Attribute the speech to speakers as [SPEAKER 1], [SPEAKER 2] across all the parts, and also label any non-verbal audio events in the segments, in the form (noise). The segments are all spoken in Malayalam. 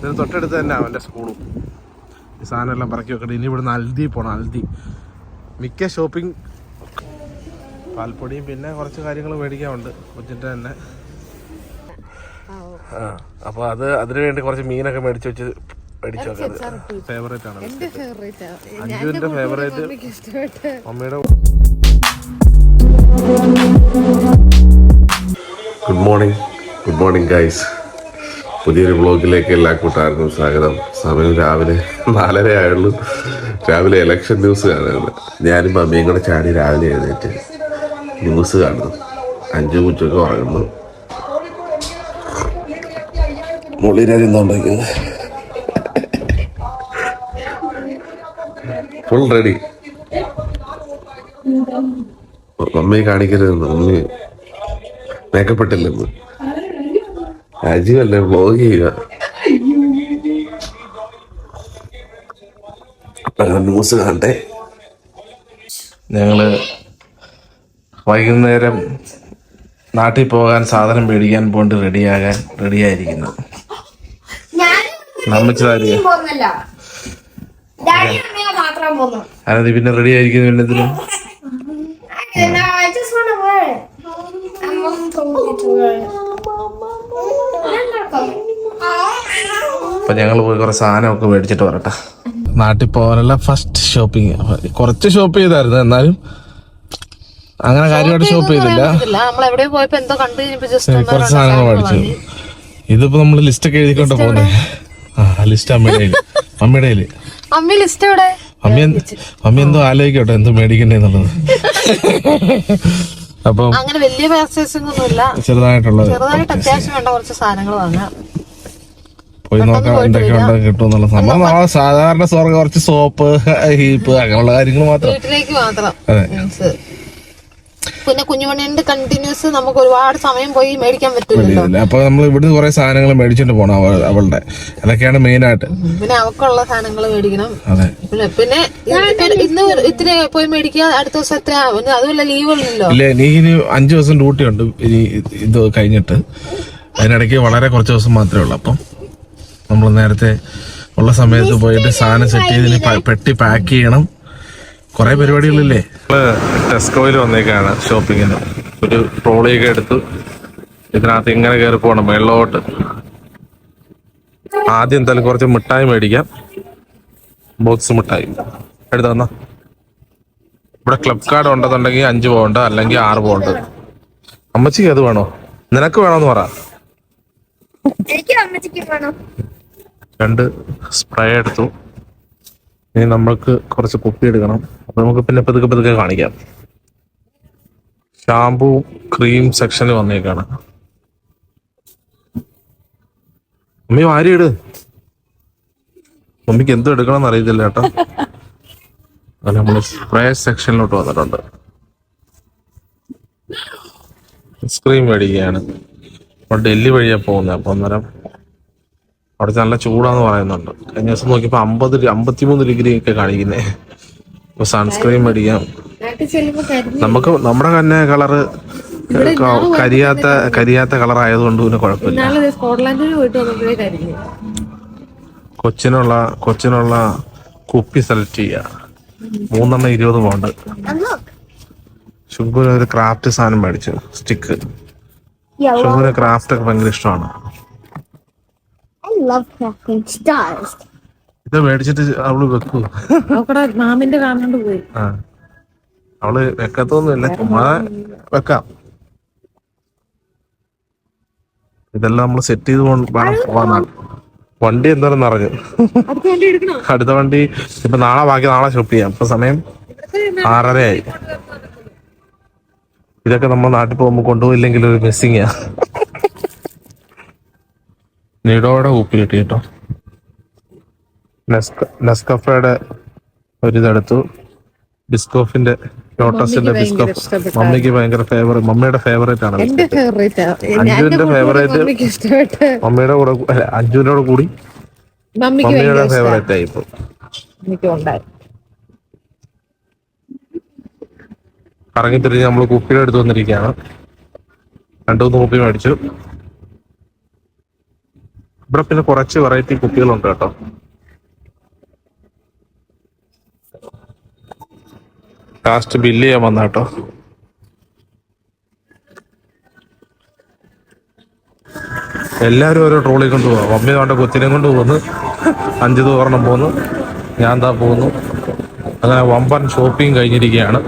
[SPEAKER 1] ഇതിന് തൊട്ടടുത്ത് തന്നെ അവന്റെ സ്കൂളും ഈ സാധനം എല്ലാം പറക്കി വെക്കട്ടെ. ഇനി ഇവിടുന്ന് അൽദി പോണം അൽദി. മിക്ക ഷോപ്പിംഗ് പാൽപ്പൊടിയും പിന്നെ കുറച്ച് കാര്യങ്ങൾ മേടിക്കാനുണ്ട്. കൊച്ചിന്റെ തന്നെ. ആ അപ്പോൾ അത് അതിനു വേണ്ടി കുറച്ച് മീനൊക്കെ മേടിച്ച് വെച്ച് മേടിച്ച് വെക്കാം ഫേവറേറ്റ് ആണ്.
[SPEAKER 2] ഫേവറേറ്റ്
[SPEAKER 1] മമ്മിയുടെ good morning good morning guys പുതിയൊരു ബ്ലോഗിലേക്ക് എല്ലാ കൂട്ടുകാർക്കും സ്വാഗതം. സമയം രാവിലെ നാലര ആയുള്ളൂ. രാവിലെ ഇലക്ഷൻ ന്യൂസ് കാണുന്നത്. ഞാനും മമ്മിയും കൂടെ ചാടി രാവിലെ എഴുന്നേറ്റ് ന്യൂസ് കാണുന്നു. അഞ്ചു കുച്ചൊക്കെ ഉറങ്ങുന്നു. മുള്ളിരാജെന്തുണ്ടാക്കുന്നത് ഫുൾ റെഡി അമ്മയെ കാണിക്കരുതെന്ന്. മമ്മി മേക്കപ്പെട്ടില്ലെന്ന് അജീവല്ലേ വ്ലോഗ് ചെയ്യുക. ന്യൂസ് കണ്ടേ. ഞങ്ങൾ വൈകുന്നേരം നാട്ടിൽ പോകാൻ സാധനം മേടിക്കാൻ പോണ്ട് റെഡിയാകാൻ റെഡിയായിരിക്കുന്നു. നമ്മച്ചാരിയ
[SPEAKER 3] പോകുന്നില്ല. ഡാഡി അമ്മയെ മാത്രം പോന്നു
[SPEAKER 1] അതായത് പിന്നെ റെഡി ആയിരിക്കുന്നു എന്തിനു?
[SPEAKER 3] I just want to wear it. I'm going to wear it.
[SPEAKER 1] അപ്പൊ ഞങ്ങൾ പോയി കുറെ സാധനമൊക്കെ മേടിച്ചിട്ട് വരട്ടെ. നാട്ടിൽ പോകാനുള്ള ഫസ്റ്റ് ഷോപ്പിംഗ് കുറച്ച് ഷോപ്പ് ചെയ്തായിരുന്നു എന്നാലും അങ്ങനെ കാര്യമായിട്ട് ഷോപ്പ് ചെയ്തില്ല.
[SPEAKER 2] നമ്മൾ എവിടെ പോയപ്പോ എന്തോ കണ്ടു കഴിഞ്ഞപ്പോ ജസ്റ്റ്
[SPEAKER 1] കുറച്ച് സാധനങ്ങൾ മേടിച്ചു. ഇതിപ്പോ നമ്മൾ ലിസ്റ്റ് ഒക്കെ എഴുതിക്കൊണ്ട് പോകുന്നത് ആ ലിസ്റ്റ് അമ്മയുടെ. അമ്മയുടെ
[SPEAKER 2] അമ്മി ലിസ്റ്റ് എവിടെ?
[SPEAKER 1] അമ്മ അമ്മ എന്തോ ആലോചിക്കട്ടെ എന്തോ മേടിക്കണ്ടേന്നുള്ളത് (laughs) അപ്പം
[SPEAKER 2] അങ്ങനെ വലിയ പർച്ചേസിംഗ് ഒന്നുമില്ല.
[SPEAKER 1] ചെറുതായിട്ടുള്ളത്.
[SPEAKER 2] ചെറുതായിട്ട് അത്യാവശ്യം വേണ്ട കുറച്ച് സാധനങ്ങൾ വാങ്ങാം.
[SPEAKER 1] പോയി നോക്കാം എന്തൊക്കെ ഉണ്ട് കിട്ടുമെന്നുള്ള സംഭവം. സാധാരണ സ്വർഗം കുറച്ച് സോപ്പ് ഹീപ്പ് അങ്ങനെയുള്ള കാര്യങ്ങൾ മാത്രം.
[SPEAKER 2] വീട്ടിലേക്ക് മാത്രം.
[SPEAKER 1] അതെ.
[SPEAKER 2] പിന്നെ കുഞ്ഞുമണിന്റെ കണ്ടിന്യൂസ് നമുക്ക് ഒരുപാട് സമയം പോയി മേടിക്കാൻ പറ്റില്ലല്ലോ.
[SPEAKER 1] ഇല്ല. അപ്പൊ നമ്മൾ ഇവിടുന്ന് കുറെ സാധനങ്ങൾ മേടിച്ചിട്ട് പോണം അവ- അവളുടെ. അതൊക്കെയാണ് മെയിൻ ആയിട്ട്.
[SPEAKER 2] പിന്നെ അവക്കുള്ള സാധനങ്ങൾ മേടിക്കണം. പിന്നെ ഇന്ന് ഇത്ര ഇത്തിരി പോയി മേടിക്കുക അടുത്ത ദിവസം എത്ര അതുമല്ല ലീവ് ഉള്ളല്ലോ.
[SPEAKER 1] ഇല്ല നീ ഇനി അഞ്ചു ദിവസം ഡ്യൂട്ടി ഉണ്ട്. ഇനി ഇത് കഴിഞ്ഞിട്ട്. അതിനിടയ്ക്ക് വളരെ കുറച്ച് ദിവസം മാത്രമേ ഉള്ളൂ. അപ്പം നമ്മൾ നേരത്തെ ഉള്ള സമയത്ത് പോയിട്ട് സാധനം സെറ്റ് ചെയ്ത് പെട്ടി പാക്ക് ചെയ്യണം. കുറെ പരിപാടികളില്ലേ? ടെസ്കോയിൽ വന്നേക്കാണ് ഷോപ്പിങ്ങിന്. ഒരു ട്രോളിയൊക്കെ എടുത്തു ഇതിനകത്ത് ഇങ്ങനെ കയറി പോകണം വെള്ളോട്ട് ആദ്യം എന്തായാലും കുറച്ച് മിഠായി മേടിക്കാം. ബോക്സ് മിഠായി. എടുത്തു തന്നാ. ഇവിടെ ക്ലബ് കാർഡ് ഉണ്ടെന്നുണ്ടെങ്കിൽ അഞ്ച് പോണ്ട് അല്ലെങ്കിൽ ആറ് പോണ്ട് അമ്മച്ചിക്ക് അത് വേണോ? നിനക്ക് വേണോന്ന് പറ.
[SPEAKER 3] എനിക്ക് അമ്മച്ചിക്ക് വേണം.
[SPEAKER 1] രണ്ട് സ്പ്രേ എടുത്തു. ഇനി നമ്മൾക്ക് കുറച്ച് കുപ്പി എടുക്കണം. അപ്പൊ നമുക്ക് പിന്നെ പതുക്കെ പതുക്കെ കാണിക്കാം. ഷാംപൂ ക്രീം സെക്ഷനിൽ വന്നേക്കാണ്. മമ്മി വാരിയിട് മമ്മിക്ക് എന്തോ എടുക്കണം അറിയത്തില്ല കേട്ടോ അത് നമ്മൾ സ്പ്രേ സെക്ഷനിലോട്ട് വന്നിട്ടുണ്ട്. ഐസ്ക്രീം മേടിക്കുകയാണ്. ഡൽഹി വഴിയാ പോകുന്നത്. അപ്പൊ അന്നേരം അവിടെ നല്ല ചൂടാന്ന് പറയുന്നുണ്ട്. കഴിഞ്ഞ ദിവസം നോക്കിയപ്പോ അമ്പത് അമ്പത്തിമൂന്ന് ഡിഗ്രി ഒക്കെ കാണിക്കുന്നേ. അപ്പൊ സൺസ്ക്രീൻ മേടിക്കാം. നമുക്ക് നമ്മുടെ തന്നെ കളറ് കരിയാത്ത കരിയാത്ത കളർ ആയതുകൊണ്ട് പിന്നെ കുഴപ്പമില്ല.
[SPEAKER 2] സ്കോട്ട്ലാൻഡിൽ പോയിട്ട് വന്നപ്പോഴേ കരിഞ്ഞു.
[SPEAKER 1] കൊച്ചിനുള്ള കൊച്ചിനുള്ള കുപ്പി സെലക്ട് ചെയ്യുക മൂന്നെണ്ണം ഇരുപത് പോണ്ട്. ശുഭന് ഒരു ക്രാഫ്റ്റ് സാധനം മേടിച്ചു സ്റ്റിക്ക്. ശുഭന് ക്രാഫ്റ്റ് ഒക്കെ ഭയങ്കര ഇഷ്ടമാണ്. ഇത് മേടിച്ചിട്ട് അവൾ വെക്കൂ.
[SPEAKER 2] അവക്കടെ മാമിന്റെ കാണാണ്ട് പോയി.
[SPEAKER 1] അവൾ വെക്കത്തൊന്നുമില്ല ചുമ്മാ വെക്കാം. ഇതെല്ലാം നമ്മൾ സെറ്റ് ചെയ്ത് വേണം വണ്ടി എന്തോരം നിറഞ്ഞു
[SPEAKER 2] അടുത്ത വണ്ടി എടുക്കണോ?
[SPEAKER 1] അടുത്ത വണ്ടി ഇപ്പൊ നാളെ ബാക്കി നാളെ ഷോപ്പ് ചെയ്യാം. ഇപ്പൊ സമയം ആറരയായി. ഇതൊക്കെ നമ്മൾ നാട്ടിൽ പോകുമ്പോൾ കൊണ്ടുപോയില്ലെങ്കിൽ ഒരു മിസ്സിങ്ങാ നിഡോയുടെ കുപ്പി കിട്ടി. കേട്ടോ നെസ്ക- നെസ്കഫയുടെ ഒരിതെടുത്തു. ബിസ്കോഫിന്റെ ലോട്ടസിന്റെ ബിസ്കോഫ്. മമ്മിക്ക് ഭയങ്കര ഫേവറേറ്റ് മമ്മിയുടെ ഫേവറേറ്റ് ആണ് അഞ്ജുവിന്റെ.
[SPEAKER 2] ഫേവറേറ്റ്
[SPEAKER 1] മമ്മിയുടെ കൂടെ അല്ല, അഞ്ജുവിന്റെ കൂടെ മമ്മിയുടെ ഫേവറേറ്റ് ആയി ഇപ്പൊ. കറങ്ങി തിരിഞ്ഞ് നമ്മൾ കുപ്പിയുടെ അടുത്ത് വന്നിരിക്കുകയാണ്. രണ്ടു മൂന്ന് കുപ്പി മേടിച്ചു. ഇവിടെ പിന്നെ കുറച്ച് വെറൈറ്റി കുപ്പികളുണ്ട് കേട്ടോ. കാസ്റ്റ് ബില്ല് ചെയ്യാൻ വന്ന കേട്ടോ. എല്ലാവരും ഓരോ ട്രോളി കൊണ്ട് പോവാം. മമ്മി വേണ്ട കൊച്ചിനെ കൊണ്ട് പോകുന്നു അഞ്ച് തോരണം പോന്നു. ഞാൻ എന്താ പോകുന്നു അങ്ങനെ വമ്പൻ ഷോപ്പിംഗ് കഴിഞ്ഞിരിക്കുകയാണ്.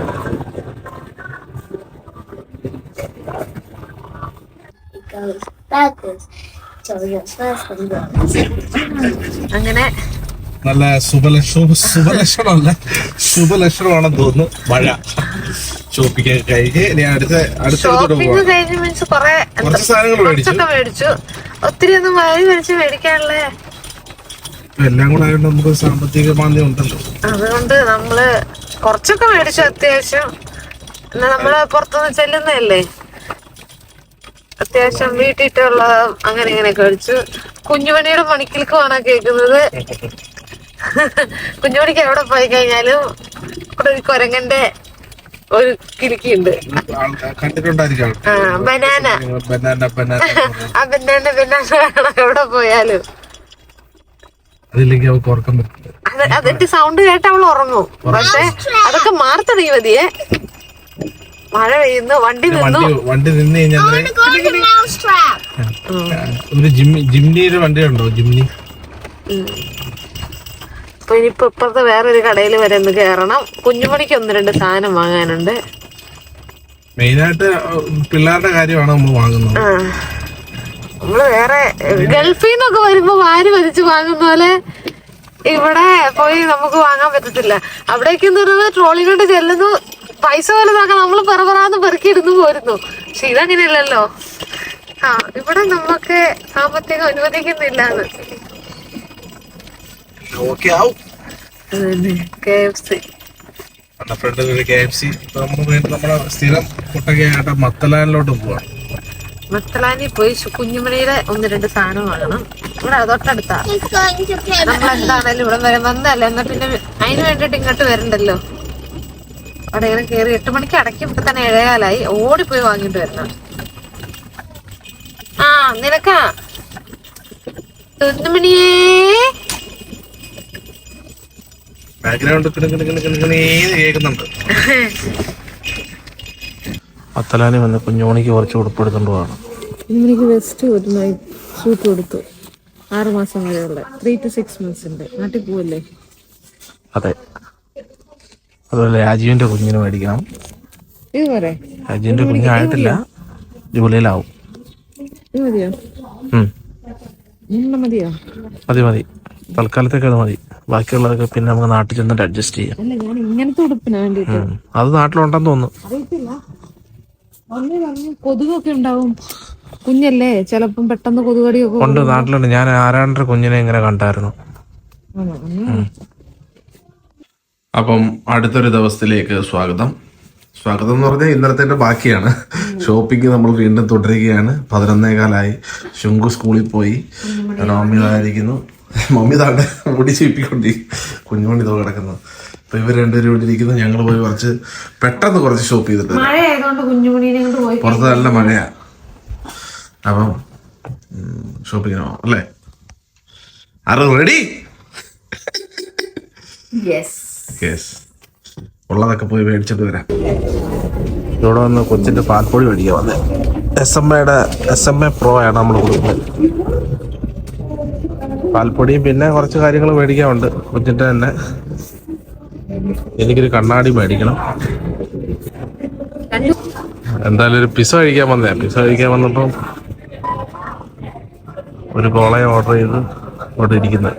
[SPEAKER 2] അങ്ങനെ
[SPEAKER 1] നല്ല സുബലക്ഷണം സുബലക്ഷണമല്ല ശുഭലക്ഷണമാണെന്ന് തോന്നുന്നു. മഴ. ഷോപ്പിംഗ് കഴിഞ്ഞ് അടുത്ത അടുത്ത
[SPEAKER 2] ഷോപ്പിംഗ്
[SPEAKER 1] പോവാം.
[SPEAKER 2] കഴിഞ്ഞ് മീൻസ് കൊറേ
[SPEAKER 1] കുറച്ച് സാധനങ്ങൾ മേടിച്ചു.
[SPEAKER 2] കുറച്ചൊക്കെ മേടിച്ചു. ഒത്തിരി ഒന്നും വാരി മേടിച്ച് മേടിക്കാനുള്ള
[SPEAKER 1] എല്ലാം കൂടെ ആയതുകൊണ്ട് നമുക്ക് സാമ്പത്തിക മാന്ദ്യം ഉണ്ടല്ലോ.
[SPEAKER 2] അതുകൊണ്ട് നമ്മൾ കുറച്ചൊക്കെ മേടിച്ചു അത്യാവശ്യം. നമ്മൾ പുറത്തുനിന്ന് ചെല്ലുന്നതല്ലേ? അത്യാവശ്യം വീട്ടിട്ടുള്ള അങ്ങനെ ഇങ്ങനെയൊക്കെ കഴിച്ചു കുഞ്ഞുമണിയുടെ മണിക്കിൽക്കുമാണ് കേൾക്കുന്നത്? കുഞ്ഞുമണിക്ക് എവിടെ പോയി കഴിഞ്ഞാലും ഇവിടെ ഒരു കൊരങ്ങന്റെ ഒരു കിലുക്കിയുണ്ട്. ബനാന.
[SPEAKER 1] Banana banana.
[SPEAKER 2] ആ ബനാന ബനാന എവിടെ പോയാലും.
[SPEAKER 1] അതില്ലെങ്കിൽ ഉറക്കം
[SPEAKER 2] അതിന്റെ സൗണ്ട് കേട്ട് അവൾ ഉറങ്ങും. പക്ഷെ അതൊക്കെ മാറി തുടങ്ങി മതിയേ. മഴ പെയ്യുന്നു വണ്ടി നിന്നു.
[SPEAKER 1] വണ്ടി വണ്ടി നിന്ന് കഴിഞ്ഞാൽ
[SPEAKER 3] trap.
[SPEAKER 1] ഒരു ജിമ്മി ജിമ്നിയുടെ വണ്ടി ഉണ്ടോ ജിംനി
[SPEAKER 2] അപ്പൊ ഇനിയിപ്പോ ഇപ്പുറത്തെ വേറൊരു കടയിൽ വരെ ഒന്ന് കയറണം കുഞ്ഞുമണിക്ക് ഒന്ന് രണ്ട് സാധനം വാങ്ങാനുണ്ട്.
[SPEAKER 1] മെയിനായിട്ട് പിള്ളേരുടെ കാര്യമാണ് നമ്മൾ വാങ്ങുന്നത്.
[SPEAKER 2] നമ്മൾ വേറെ ഗൾഫിൽ നിന്നൊക്കെ വരുമ്പോ വാരി വലിച്ച് വാങ്ങുന്ന പോലെ ഇവിടെ പോയി നമുക്ക് വാങ്ങാൻ പറ്റത്തില്ല. അവിടേക്ക് എന്ന് ട്രോളി കൊണ്ട് ചെല്ലുന്നു. പൈസ പോലെ നോക്കാൻ നമ്മൾ പെറുക്കി ഇടുന്നു പോരുന്നു. പക്ഷെ ഇതങ്ങനെയല്ലല്ലോ. ആ ഇവിടെ നമുക്ക് സാമ്പത്തികം
[SPEAKER 1] അനുവദിക്കുന്നില്ല സ്ഥിരം കുട്ടകയായിട്ട് മത്തലാനിലോട്ട് പോവാം.
[SPEAKER 2] മത്തലാനി പോയി കുഞ്ഞുമണിയുടെ ഒന്ന് രണ്ട് സാധനം വാങ്ങണം. ഇവിടെ തൊട്ടടുത്താ. നമ്മളെന്താണേലും ഇവിടെ വരെ വന്നല്ലേ എന്നാ പിന്നെ അതിന് വേണ്ടിട്ട് ഇങ്ങോട്ട് വരണ്ടല്ലോ. അവിടെ ഇങ്ങനെ കേറി എട്ട് മണിക്ക് അടയ്ക്കും ഇപ്പൊ തന്നെ ഇഴയാലായി ഓടിപ്പോയി വാങ്ങിട്ട് വരണം. ആ നിനക്കാ? തൊന്നുമണിയേ
[SPEAKER 1] ബാക്ക്ഗ്രൗണ്ട് കേൾക്കുന്നുണ്ട്. മത്തലാനി വന്ന് കുഞ്ഞോണിക്ക് കുറച്ച് ഉടുപ്പെടുത്തോണ്ട് പോകണം
[SPEAKER 2] കുഞ്ഞുമണിക്ക് വെസ്റ്റ് ഒരു നൈറ്റ് സൂട്ട് കൊടുത്തു ആറ് മാസം വരെയുള്ള. ത്രീ ടു സിക്സ് മന്ത്സ് ഉണ്ട്. നാട്ടിൽ പോവല്ലേ?
[SPEAKER 1] അതെ. അതുപോലെ രാജീവിന്റെ കുഞ്ഞിനെ മേടിക്കണം. രാജീവിന്റെ കുഞ്ഞായിട്ടില്ല ജൂലൈയിലാവും. മതി മതി. തൽക്കാലത്തേക്ക് അത് മതി. ബാക്കിയുള്ളതൊക്കെ പിന്നെ നമുക്ക് നാട്ടിൽ ചെന്നിട്ട് അഡ്ജസ്റ്റ് ചെയ്യാം. അത് നാട്ടിലുണ്ടെന്ന് തോന്നുന്നു.
[SPEAKER 2] കൊതുകൊക്കെ ഉണ്ടാവും. കുഞ്ഞല്ലേ? ചിലപ്പം പെട്ടെന്ന് കൊതുകടിയൊക്കെ
[SPEAKER 1] ഉണ്ട് നാട്ടിലുണ്ട്. ഞാൻ ആരാണ്ടൊരു കുഞ്ഞിനെ ഇങ്ങനെ കണ്ടായിരുന്നു. അപ്പം അടുത്തൊരു ദിവസത്തിലേക്ക് സ്വാഗതം. സ്വാഗതം എന്ന് പറഞ്ഞാൽ ഇന്നലത്തെ ബാക്കിയാണ്. ഷോപ്പിംഗ് നമ്മൾ വീണ്ടും തുടരുകയാണ്. പതിനൊന്നേകാലായി. ശുങ്കു സ്കൂളിൽ പോയി. മമ്മി ആയിരിക്കുന്നു മമ്മി താണ്ട് മുടി ചീപ്പിക്കൊണ്ടി കുഞ്ഞുമണി തോ കിടക്കുന്നു. അപ്പൊ ഇവർ രണ്ടുപേരും ഇവിടെ ഇരിക്കുന്നു. ഞങ്ങൾ പോയി കുറച്ച് പെട്ടെന്ന് കുറച്ച് ഷോപ്പ് ചെയ്തിട്ട് വരാം.
[SPEAKER 2] മഴ ആയതുകൊണ്ട് കുഞ്ഞുമണീനെ പോയി
[SPEAKER 1] പുറത്ത് നല്ല മഴയാ. അപ്പം ഷോപ്പിങ്ങിനോ അല്ലേ? ആറ് റെഡി?
[SPEAKER 2] യെസ്
[SPEAKER 1] യെസ് ഉള്ളതൊക്കെ പോയി മേടിച്ചിട്ട് വരാം. ഇവിടെ വന്ന് കൊച്ചിന്റെ പാൽപ്പൊടി മേടിക്കാൻ വന്നേ. എസ് എം എയുടെ എസ് എം എ പ്രോ ആണ് നമ്മൾ കൊടുക്കുന്നത്. പാൽപ്പൊടിയും പിന്നെ കുറച്ച് കാര്യങ്ങൾ മേടിക്കാനുണ്ട്. കൊച്ചിന്റെ തന്നെ. എനിക്കൊരു കണ്ണാടി മേടിക്കണം. എന്തായാലും ഒരു പിസ കഴിക്കാൻ വന്നേ. പിസ കഴിക്കാൻ വന്നപ്പം ഒരു കോളയം ഓർഡർ ചെയ്ത് ഇവിടെ ഇരിക്കുന്നത്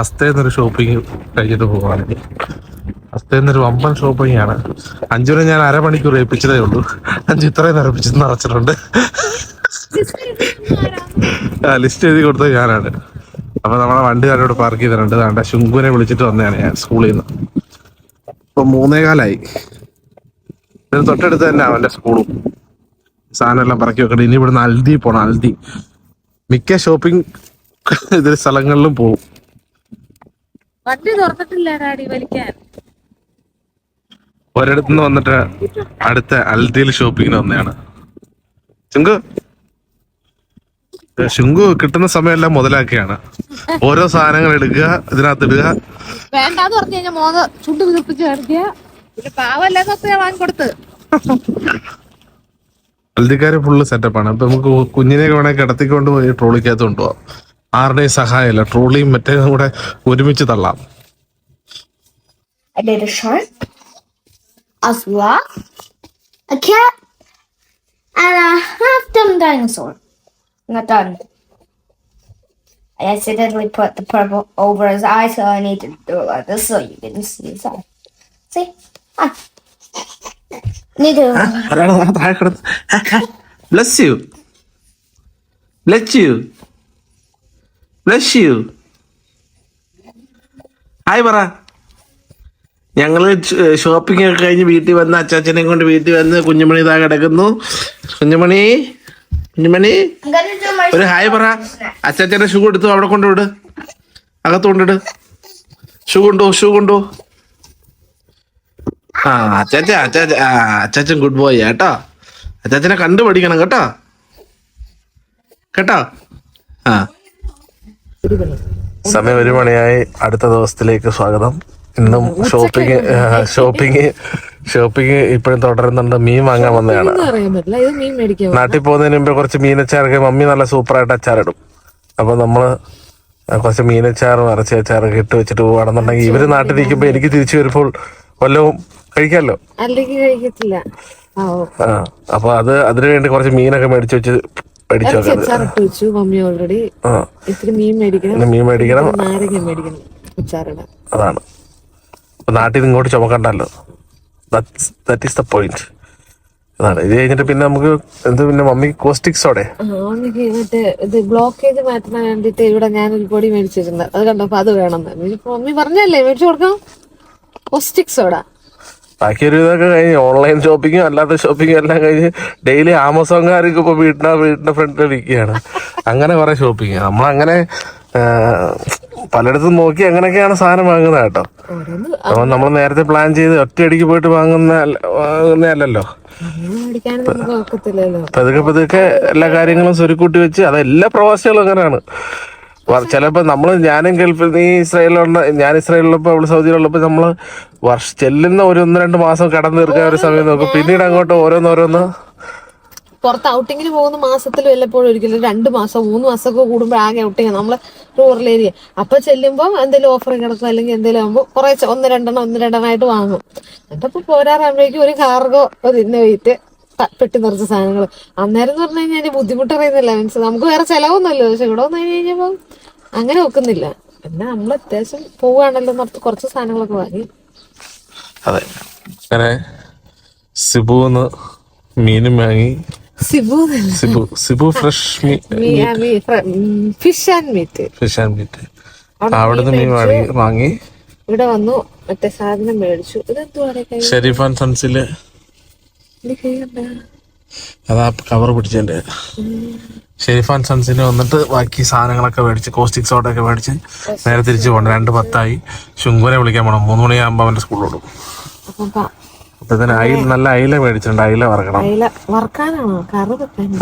[SPEAKER 1] അസ്തേന്നൊരു ഷോപ്പിംഗ് കഴിഞ്ഞിട്ട് പോവാണെങ്കിൽ അസ്തേന്നൊരു വമ്പൻ ഷോപ്പിംഗ് ആണ്. അഞ്ചുനെ ഞാൻ അരമണിക്കൂർ ഏൽപ്പിച്ചതേ ഉള്ളൂ. അഞ്ചു ഇത്രയും നിറപ്പിച്ച് നിറച്ചിട്ടുണ്ട് ആ ലിസ്റ്റ് എഴുതി കൊടുത്തത് ഞാനാണ്. അപ്പൊ നമ്മളെ വണ്ടി അവിടെ പാർക്ക് ചെയ്തിട്ടുണ്ട്. അതാണ്ട് ശുങ്കുവിനെ വിളിച്ചിട്ട് വന്നതാണ് ഞാൻ സ്കൂളിൽ നിന്ന് ഇപ്പൊ മൂന്നേകാലായി ഇതിന് തൊട്ടടുത്ത് തന്നെ അവന്റെ സ്കൂളും സാധനം എല്ലാം പറക്കി വെക്കട്ടെ ഇനി ഇവിടുന്ന് അൽദി പോണം. അൽദി. മിക്ക ഷോപ്പിംഗ് ഇതിൽ സ്ഥലങ്ങളിലും പോകും
[SPEAKER 2] വണ്ടി തുറന്നിട്ടില്ല ഡാഡി വലിക്കാൻ.
[SPEAKER 1] ഒരിടത്തു നിന്ന് വന്നിട്ട് അടുത്ത അൽദിയിൽ ഷോപ്പിങ്ങിന് വന്നതാണ്. ശുങ്കു ശുങ്കു കിട്ടുന്ന സമയമെല്ലാം മുതലാക്കിയാണ്. ഓരോ സാധനങ്ങൾ എടുക്കുക ഇതിനകത്ത് ഇടുക.
[SPEAKER 2] വേണ്ടാന്ന് പറഞ്ഞു കഴിഞ്ഞാൽ മോന്ന് ചുണ്ട് വിളിപ്പിച്ച് കാണിക്കുക പിന്നെ പാവല്ലാന്നൊക്കെ ഞാൻ വാങ്ങിക്കൊടുത്ത്
[SPEAKER 1] ഹൽദിക്കാര് ഫുള്ള് സെറ്റപ്പാണ് അപ്പൊ നമുക്ക് കുഞ്ഞിനെ വേണേ കിടത്തിക്കൊണ്ട് പോയി ട്രോളിക്കകത്ത് കൊണ്ടുപോവാം. ആരുടെയും സഹായമില്ല ട്രോളിയും മറ്റേ കൂടെ ഒരുമിച്ച് തള്ളാം
[SPEAKER 3] I did a shark, a sloth, a cat, and a half done dinosaur. Not done. I accidentally put the purple over his eye, so I need to do it like this so you can see his eye. See? Ah. Need to.
[SPEAKER 1] Bless you bless you Bless you hi പറ. ഞങ്ങൾ ഷോപ്പിംഗ് ഒക്കെ കഴിഞ്ഞ് വീട്ടിൽ വന്ന് അച്ചാച്ചനെ കൊണ്ട് വീട്ടിൽ വന്ന് കുഞ്ഞുമണി ഇതാ കിടക്കുന്നു. കുഞ്ഞുമണി കുഞ്ഞുമണി. ഒരു ഹായ് പറ. അച്ചാച്ചന്റെ ഷൂ എടുത്തു? അവിടെ കൊണ്ടുവിട് അകത്ത് കൊണ്ടിട് ഷൂ കൊണ്ടു ഷൂ കൊണ്ടു ആ അച്ചാച്ച അച്ചാച്ച അച്ചാച്ചൻ ഗുഡ് ബോയ് കേട്ടോ. അച്ചാച്ചനെ കണ്ടുപഠിക്കണം കേട്ടോ. കേട്ടോ? ആ. സമയം ഒരു മണിയായി അടുത്ത ദിവസത്തിലേക്ക് സ്വാഗതം. ഇന്നും ഷോപ്പിംഗ് ഷോപ്പിംഗ് ഷോപ്പിംഗ് ഇപ്പോഴും തുടരുന്നുണ്ട്. മീൻ വാങ്ങാൻ വന്നതാണ്. നാട്ടിൽ പോകുന്നതിന് മുമ്പ് കുറച്ച് മീനച്ചാറൊക്കെ മമ്മി നല്ല സൂപ്പറായിട്ട് അച്ചാറിടും. അപ്പൊ നമ്മൾ കുറച്ച് മീനച്ചാറും ഇറച്ചി അച്ചാറൊക്കെ ഇട്ട് വെച്ചിട്ട് പോവാണെന്നുണ്ടെങ്കിൽ ഇവർ നാട്ടിലിരിക്കുമ്പോ എനിക്ക് തിരിച്ചു വരുമ്പോൾ വല്ലതും കഴിക്കാമല്ലോ?
[SPEAKER 2] അല്ലെങ്കിൽ കഴിക്കത്തില്ല. ആ
[SPEAKER 1] അപ്പൊ അത് അതിനു വേണ്ടി കുറച്ച് മീനൊക്കെ മേടിച്ചു വെച്ച്
[SPEAKER 2] അച്ചാറിട്ട് മമ്മി ഓൾറെഡി
[SPEAKER 1] ആ.
[SPEAKER 2] ഇത്തിരി മീൻ മേടിക്കണം.
[SPEAKER 1] പിന്നെ മീൻ മേടിക്കണം.
[SPEAKER 2] ഇത്തിരി നാരങ്ങ മേടിക്കണം അച്ചാറിടാൻ.
[SPEAKER 1] അതാണ്. നാട്ടിൽ നിന്ന് ഇങ്ങോട്ട് ചുമക്കണ്ടല്ലോ. ദാറ്റ് ഈസ് ദ പോയിന്റ് അതാണ്. ഇത് കഴിഞ്ഞിട്ട് പിന്നെ നമുക്ക് എന്ത് പിന്നെ മമ്മി കോസ്റ്റിക്സോടെ
[SPEAKER 2] ഇത് ബ്ലോക്കേജ് മാറ്റാൻ വേണ്ടിട്ട് ഇവിടെ ഞാനൊരു പൊടി മേടിച്ചിരുന്നത് അത് കണ്ടപ്പോ അത് വേണം മമ്മി പറഞ്ഞല്ലേ മേടിച്ചു കൊടുക്കാം കോസ്റ്റിക്സോടാ
[SPEAKER 1] ബാക്കി ഒരു ഇതൊക്കെ കഴിഞ്ഞ് ഓൺലൈൻ ഷോപ്പിങ്ങും അല്ലാത്ത ഷോപ്പിങ്ങും എല്ലാം കഴിഞ്ഞ് ഡെയിലി ആമസോൺകാർക്ക് ഇപ്പൊ വീട്ടിന്റെ വീടിന്റെ ഫ്രണ്ടിൽ ഇരിക്കുകയാണ്. അങ്ങനെ കുറെ ഷോപ്പിങ് നമ്മളങ്ങനെ പലയിടത്തും നോക്കി അങ്ങനെയൊക്കെയാണ് സാധനം വാങ്ങുന്നത് കേട്ടോ. അപ്പൊ നമ്മൾ നേരത്തെ പ്ലാൻ ചെയ്ത് ഒറ്റയടിക്ക് പോയിട്ട് വാങ്ങുന്ന
[SPEAKER 2] ഒക്കത്തില്ലല്ലോ
[SPEAKER 1] പതുക്കെ പതുക്കെ എല്ലാ കാര്യങ്ങളും സ്വരുക്കൂട്ടി വെച്ച് അത് എല്ലാ പ്രവാസികളും അങ്ങനെയാണ്. ചിലപ്പോ നമ്മൾ ഞാനും ഗൾഫിൽ നീ ഇസ്രായേലിലുള്ള ഞാൻ ഇസ്രായേലിലുള്ളപ്പോ അവൾ സൗദിയിലുള്ളപ്പോ നമ്മൾ വർഷ ചെല്ലുന്ന ഒരു ഒന്ന് രണ്ട് മാസം കടന്നു തീർക്കാൻ ഒരു സമയം നോക്കും. പിന്നീട് അങ്ങോട്ട് ഓരോന്നോരോന്ന്
[SPEAKER 2] പുറത്ത് ഔട്ടിങ്ങിന് പോകുന്ന മാസത്തിൽ വല്ലപ്പോഴും ഒരിക്കലും രണ്ട് മാസം മൂന്ന് മാസമൊക്കെ കൂടുമ്പോൾ ആകെ ഔട്ടിങ് നമ്മൾ റൂറൽ ഏരിയ. അപ്പൊ ചെല്ലുമ്പോൾ എന്തെങ്കിലും ഓഫർ കിടക്കും. അല്ലെങ്കിൽ എന്തെങ്കിലും ആകുമ്പോൾ കുറെ ഒന്ന് രണ്ടെണ്ണം ഒന്ന് രണ്ടെണ്ണമായിട്ട് വാങ്ങും. എന്നിട്ടപ്പോ പോരാറാകുമ്പോഴേക്കും ഒരു കാർഗോ ഒരു ഇന്ന വെയിറ്റ് പെട്ടി നിറച്ച സാധനങ്ങൾ അന്നേരം എന്ന് പറഞ്ഞു കഴിഞ്ഞാൽ ബുദ്ധിമുട്ട് അറിയുന്നില്ല മീൻസ് നമുക്ക് വേറെ ചെലവൊന്നുമല്ലോ. പക്ഷെ ഇവിടെ വന്നു കഴിഞ്ഞപ്പോൾ അങ്ങനെ വെക്കുന്നില്ല പിന്നെ നമ്മൾ അത്യാവശ്യം പോവുകയാണല്ലോ എന്നോർത്ത് കുറച്ച് സാധനങ്ങളൊക്കെ വാങ്ങി.
[SPEAKER 1] അതെ. അങ്ങനെ സിബുന്ന് മീനും വാങ്ങി.
[SPEAKER 2] Sibu
[SPEAKER 1] Sibu Sibu fresh
[SPEAKER 2] fish and meat.
[SPEAKER 1] Fish and meat. അവിടുന്ന് മീൻ വാങ്ങി വാങ്ങി.
[SPEAKER 2] ഇവിടെ വന്നു മറ്റേ സാധനം മേടിച്ചു. ഇതെന്തുവാടെ കൈ?
[SPEAKER 1] ഷെരീഫ് ആൻഡ്
[SPEAKER 2] സൺസിൽ?
[SPEAKER 1] അതാ കവർ പിടിച്ചതിന്റെ. ഷെരീഫ് ആൻഡ് സൺസിന് വന്നിട്ട് ബാക്കി സാധനങ്ങളൊക്കെ മേടിച്ച് കോസ്റ്റിക് സോഡ ഒക്കെ മേടിച്ച് നേരെ തിരിച്ചു പോകണം. രണ്ട് പത്തായി. ശുങ്കുനെ വിളിക്കാൻ പോകണം മൂന്ന് മണിയാകുമ്പോൾ അവന്റെ
[SPEAKER 2] സ്കൂളിൽ വിടും.
[SPEAKER 1] അപ്പത്തിന് അയില നല്ല അയില മേടിച്ചിട്ടുണ്ട്. അയില വറക്കണം.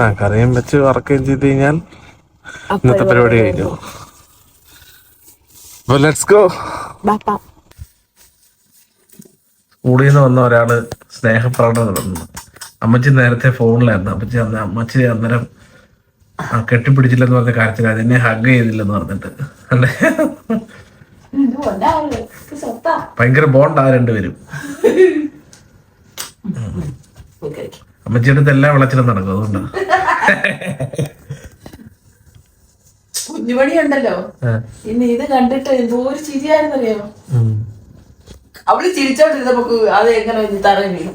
[SPEAKER 1] ആ കറിയും വെച്ച് വറക്കുകയും ചെയ്ത് കഴിഞ്ഞാൽ ഇന്നത്തെ പരിപാടി കഴിഞ്ഞു. അപ്പൊ ലെറ്റ്സ് ഗോ
[SPEAKER 2] ബാപ്പ.
[SPEAKER 1] സ്കൂളിൽ നിന്ന് വന്ന ഒരാൾ സ്നേഹപ്രകടനം നടന്നു അമ്മച്ചി നേരത്തെ ഫോണിലായിരുന്നു. അമ്മച്ചി അന്ന് അമ്മച്ചി അന്നേരം കെട്ടിപ്പിടിച്ചില്ലെന്ന് പറഞ്ഞ കാര്യത്തിൽ അതിനെ ഹഗ് ചെയ്തില്ലെന്ന് പറഞ്ഞിട്ട്. അല്ലേ? ഭയങ്കര ബോണ്ടാ രണ്ടുപേരും. അമ്മച്ചിയുടെ അടുത്ത് എല്ലാ വിളച്ചിലും നടക്കും അതുകൊണ്ടാ.
[SPEAKER 4] കുഞ്ഞുമണി ഉണ്ടല്ലോ ഇന്ന് ഇത് കണ്ടിട്ട് എന്തോ ഒരു ചിരിയായിരുന്നറിയോ? അവൾ ചിരിച്ചോണ്ടിരുന്നപ്പോ അത് എങ്ങനെ തറയും വീണു?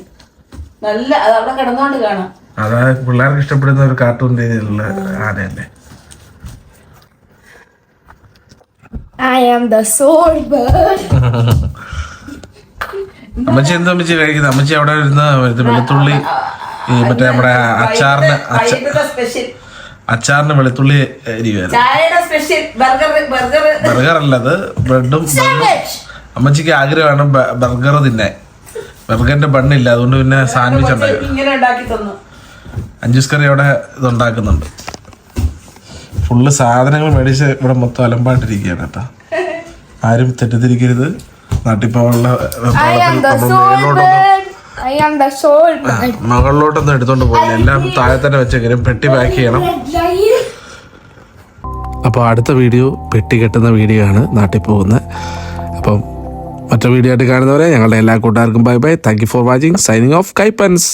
[SPEAKER 4] നല്ല അത് അവിടെ കിടന്നോണ്ട് കാണാം.
[SPEAKER 1] അതായത് പിള്ളേർക്ക് ഇഷ്ടപ്പെടുന്ന ഒരു കാർട്ടൂൺ രീതിയിലുള്ള ആനയല്ലേ
[SPEAKER 3] I am the sword bird.
[SPEAKER 1] അമ്മച്ചി എന്താ അമ്മച്ചി കഴിക്കുന്നത് അമ്മച്ചി അവിടെ ഇരുന്ന് ഇത് വെളുത്തുള്ളി ഈ മറ്റേ നമ്മുടെ അച്ചാറിന് അച്ച-
[SPEAKER 4] വൈകിട്ടത്തെ സ്പെഷ്യൽ
[SPEAKER 1] അച്ചാറിന് വെളുത്തുള്ളി
[SPEAKER 4] ചായയുടെ സ്പെഷ്യൽ ബർഗർ ബർഗർ
[SPEAKER 1] ബർഗർ അല്ല അത് ബ്രെഡും ബണ്ണും. അമ്മച്ചിക്ക് ആഗ്രഹമാണ് ബർഗർ തിന്നാൻ. ബർഗറിന്റെ ബണ്ണില്ല അതുകൊണ്ട് പിന്നെ സാൻഡ്വിച്ച് ഉണ്ടാക്കി അഞ്ചൂസ് കറി അവിടെ ഇതുണ്ടാക്കുന്നുണ്ട്. ഫുള്ള് സാധനങ്ങൾ മേടിച്ച് ഇവിടെ മൊത്തം അലമ്പായിട്ടിരിക്കുകയാണ് കേട്ടോ. ആരും തെറ്റിദ്ധരിക്കരുത്. നാട്ടിപ്പോള്ള മകളിലോട്ടൊന്നും എടുത്തോണ്ട് പോകില്ല? എല്ലാം താഴെ തന്നെ വെച്ചേക്കും പെട്ടി പാക്ക് ചെയ്യണം. അപ്പോൾ അടുത്ത വീഡിയോ പെട്ടി കെട്ടുന്ന വീഡിയോ ആണ് നാട്ടിൽ പോകുന്നത്. അപ്പം മറ്റു വീഡിയോ ആയിട്ട് കാണുന്നവരെ ഞങ്ങളുടെ എല്ലാ കൂട്ടുകാർക്കും bye bye thank for watching signing off കൈപ്പൻസ്